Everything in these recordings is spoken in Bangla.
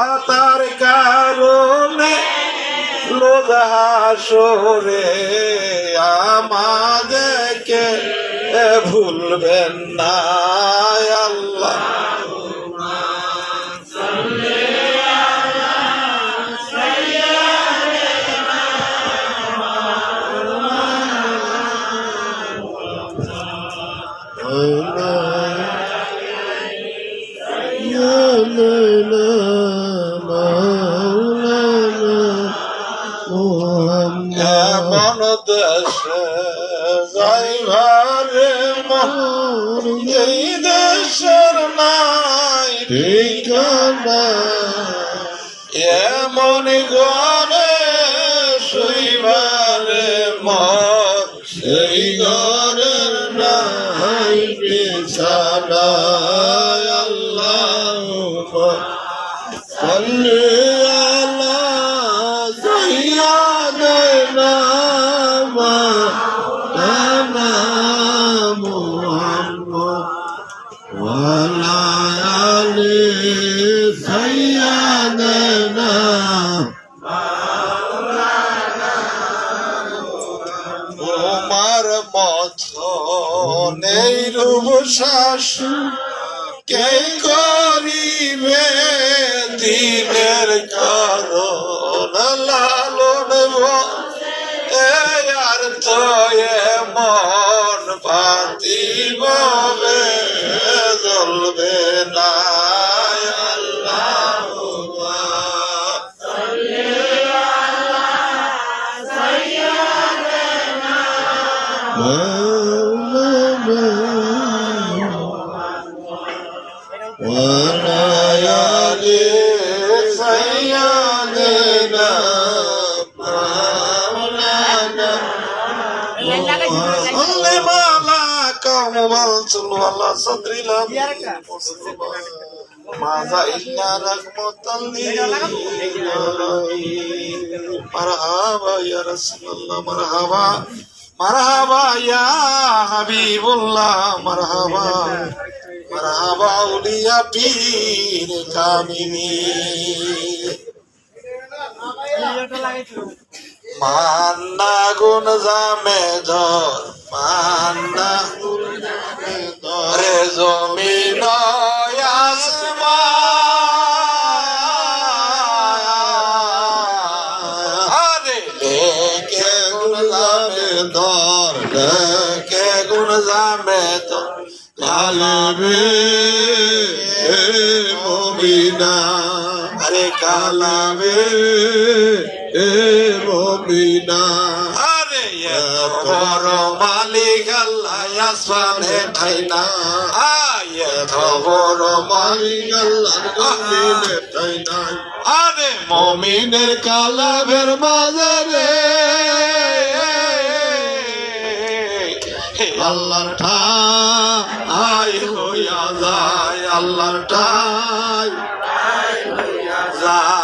আতার কারণে লোক হাসরে আমাদেরকে ভুলবেন না। এমন দেশে যাইভারে মন এই দেশের নাই ঠিকানা এমন ঘরে শুইবারে মন সেই ঘরের নাই বিছানা তোমার মত নেই রূপ শ্বাস কে করিবে দিনের কারণ লালন আর তো মন পাতিবে জ্বলবে না صلوا على صدر الأمين ما زلنا رحمة للعالمين مرحبا يا رسول الله مرحبا مرحبا يا حبيب الله مرحبا مرحبا أولياء بير كاملين মান্না গুণ জামে ধর, মান্না ধরে জমিন ধর লেকে গুণ জামে ধর কালাবে মমিনা আরে কালাবে মমিনা আরে বড় মালিক আল্লাহ, আসমানে ঠাইনা। আয় বড় মালিক আল্লাহ, জমিনে ঠাইনা। আরে মমিনের কালাবের মাঝে আল্লাহর ঠাই হইয়া যায়, আল্লাহর ঠাই যায়।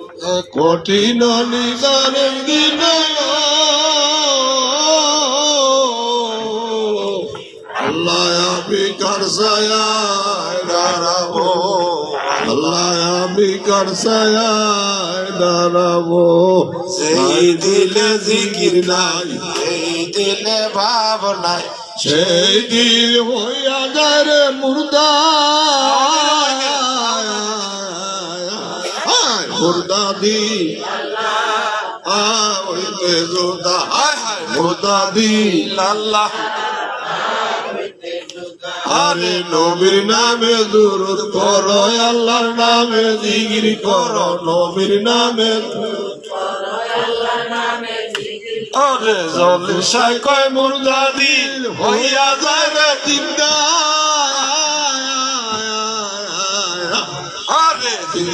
কঠিন নিদান দিন আল্লাহ আমি কার সায়ায় দাঁড়াবো আল্লাহ আমি কার দাঁড়াবো সেই দিলে জিকির নাই সেই দিলে ভাব নাই সেই দিন হইয়া যায় রে মুর্দা আয়, মুর্দা। দি আয়, হইতে আল্লাহ আরে নবীর নামে করো আল্লাহর নামে জিগির করো নবীর নামে আরে জলসায় কয় মুর্দা দিল হইয়া যায় জিন্দা।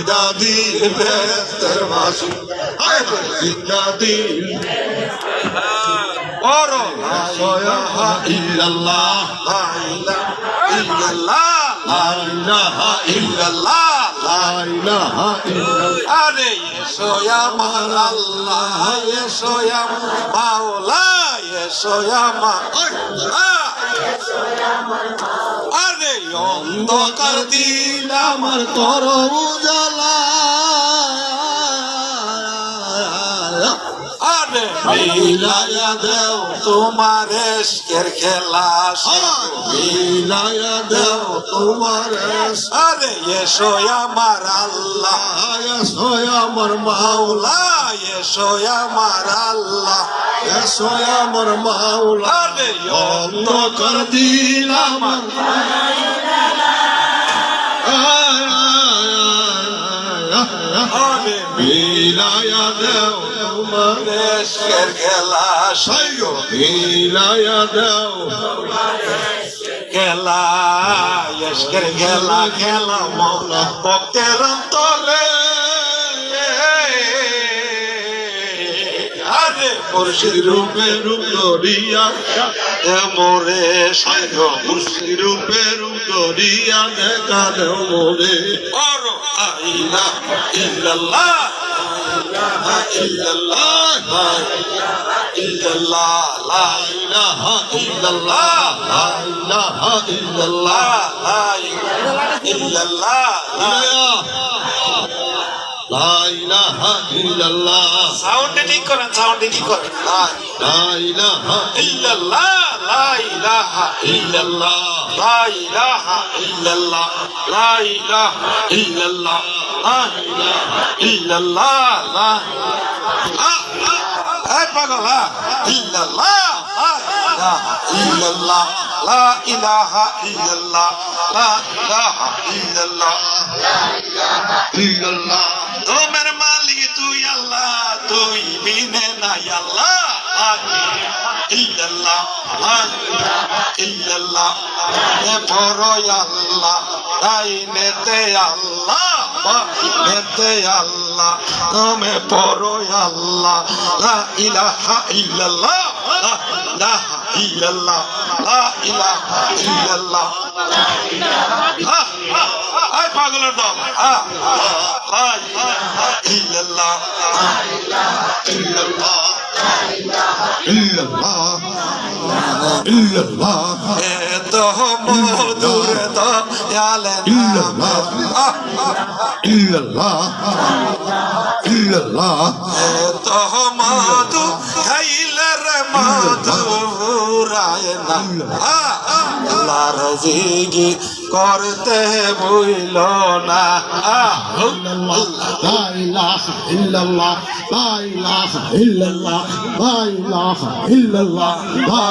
জিন্দা দিল হায় জিন্দা দিল। ইল্লাল্লাহ লা ইলাহা ইল্লাল্লাহ লা ইলাহা ইল্লাল্লাহ, লা ইলাহা আরে এসো আমার আল্লাহ এসো আমার মাওলা অন্ধকার দিন আমার তর উজালা আরে মিলাইয়া দেও তোমার এসকের খেলা মিলায়া দেও তোমার আরে, এসো আমার আল্লাহ। সোয় আমার মাওলা। এসো আমার আল্লাহ। সোয় আমার মাওলা। আরে, অন্ধকার দিন আমার মিলায়া দেও তোমার এসকের খেলা মিলায়া দেও খেলা খেলা খেলা মৌলা ভক্তের অন্তরে মুর্শিদ রূপে রূপে দরিয়া মোরে সাইগ মুর্শিদ রূপে রূপ দরিয়া দেখা দেও মোরে। অর আইলা ইল্লাল্লাহ ইল্লাল্লাহ ইল্লাল্লাহ লা ইলাহা ইল্লাল্লাহ লা ইলাহা ইল্লাল্লাহ। ইল্লাল্লাহ লা ইলাহা ইল্লাল্লাহ। সাউন্ড ঠিক করেন সাউন্ড ঠিক করেন। লা ইলাহা ইল্লাল্লাহ। لا إله إلا الله لا إله إلا الله لا إله إلا الله لا إله إلا الله لا إله إلا الله إلا الله لا إله إلا الله لا إله إلا الله لا إله إلا الله ও মেরে মালিক তুই আল্লাহ তুই বিনে নাই আল্লাহ আমিন ইল্লাল্লাহ ইল্লাল্লাহ, এ বড় আল্লাহ তাই নেতে আল্লাহ নেতে আল্লাহ তুমি বড় আল্লাহ, লা ইলাহা ইল্লাল্লাহ, লা ইলাহা ইল্লাল্লাহ, লা ইলাহা ইল্লাল্লাহ। আয় পাগলের দল। লা ইলাহা ইল্লাল্লাহ ইল্লাল্লাহ ইল্লাল্লাহ। ইল্লাল্লাহ। এত মধুর দয়ালে ইল্লাল্লাহ ইল্লাল্লাহ ইল্লাল্লাহ এত মধু খাইলে রে মধু ফুরায় না আল্লাহর জিগি করতে ভুইল না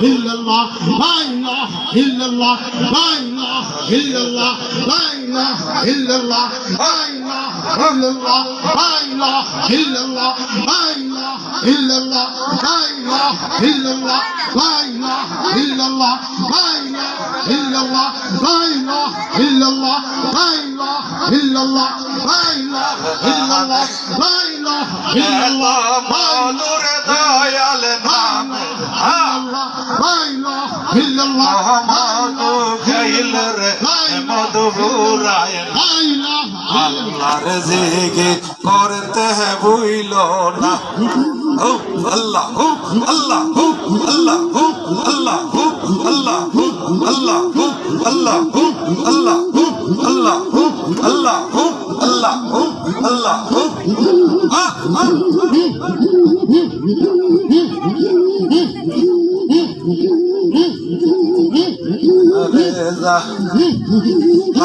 illallah, la ilaha illallah, la ilaha illallah, la ilaha illallah, la ilaha illallah, la ilaha illallah, la ilaha illallah, la ilaha illallah, la ilaha illallah, la ilaha illallah, la ilaha illallah, la ilaha illallah, la ilaha illallah, la ilaha illallah, la ilaha illallah, Dayal নামে মধু খাইলে রে মধু ফুরায় না আল্লাহর জিগে করতে ভুইল না ও আল্লাহ হু আল্লাহ হু আল্লাহ হু আল্লাহ হু আল্লাহ হু আল্লাহ হু আল্লাহ হু আল্লাহ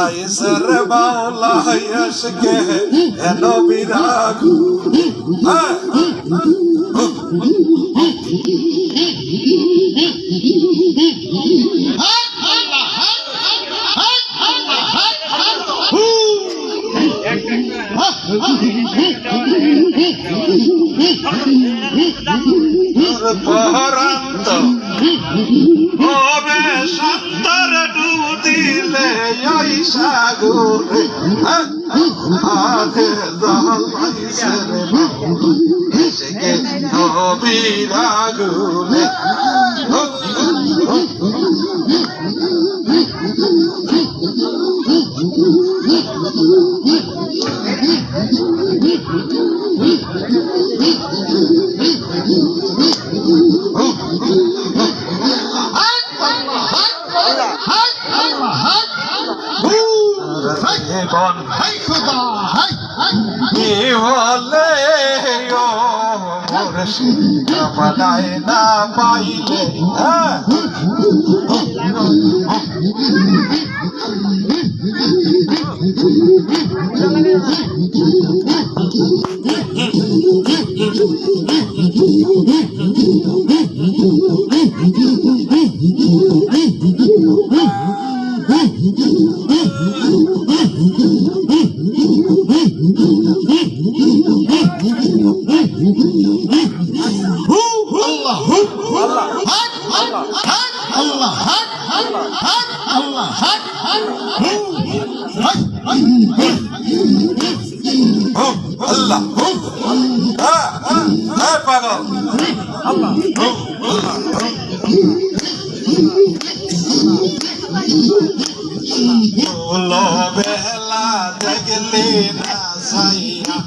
আইসের বাউলা আশকে এনো বিরাগ Paranto. হবে সত্তর ডুব দিলে ওই সাগরে আগে দলাইছে রে এসে গে নবীর আগুনে মুর্শিদ বানায় না পাইলে হ্যাঁ হু, আল্লাহ। হ্যাঁ, হ্যাঁ, পাগল। বলো বেলা দেখলে না সাইয়া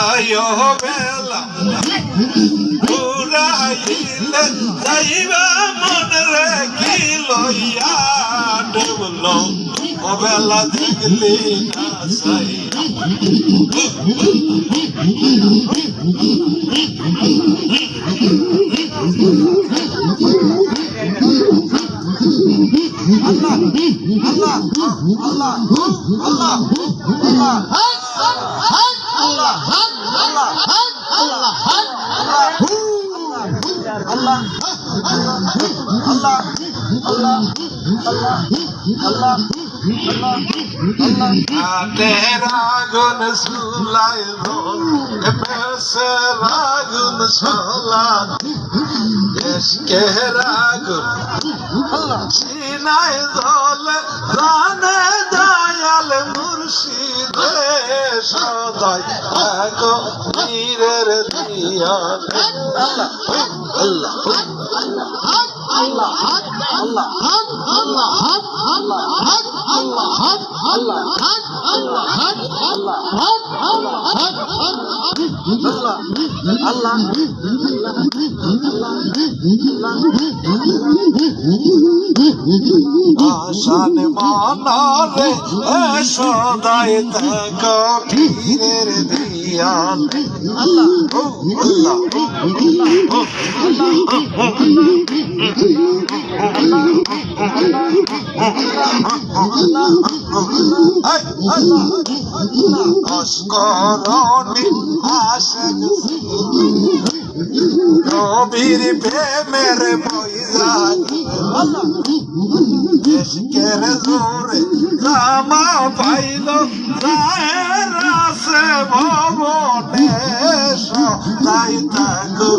আয়ো বেলা। যাইবা মন রে লইয়া ডুবলো। বেলা দেখলে না সাইয়া তেরা গুন সুলাই রোল পেছে রাগুন সোলান দেশকে রাগুন চিনাই দল জানে দয়াল মুর্শিদে সদাই আগো বীরের দিয়াল আল্লাহ আশান মানারে সদায় থাকো বীরের দিয়াল আল্লাহ আল্লাহ অস্করণি আশেক নবীর প্রেমের বইজান দেশকের জোরে রামা পাইল আসে ভবনে সদাই থাকো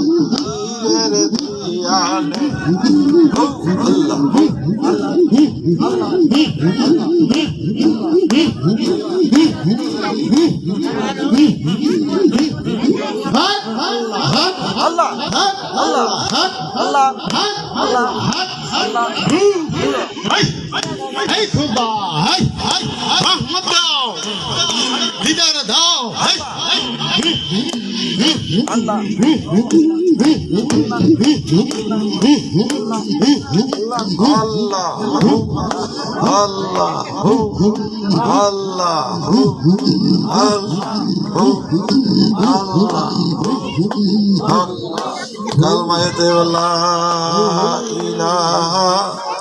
দাও দাও হাই আল্লাহ আল্লাহ আল্লাহ কালমায়তে ইলাহা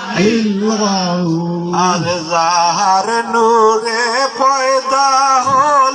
আর যাহার নূরে পয়দা হল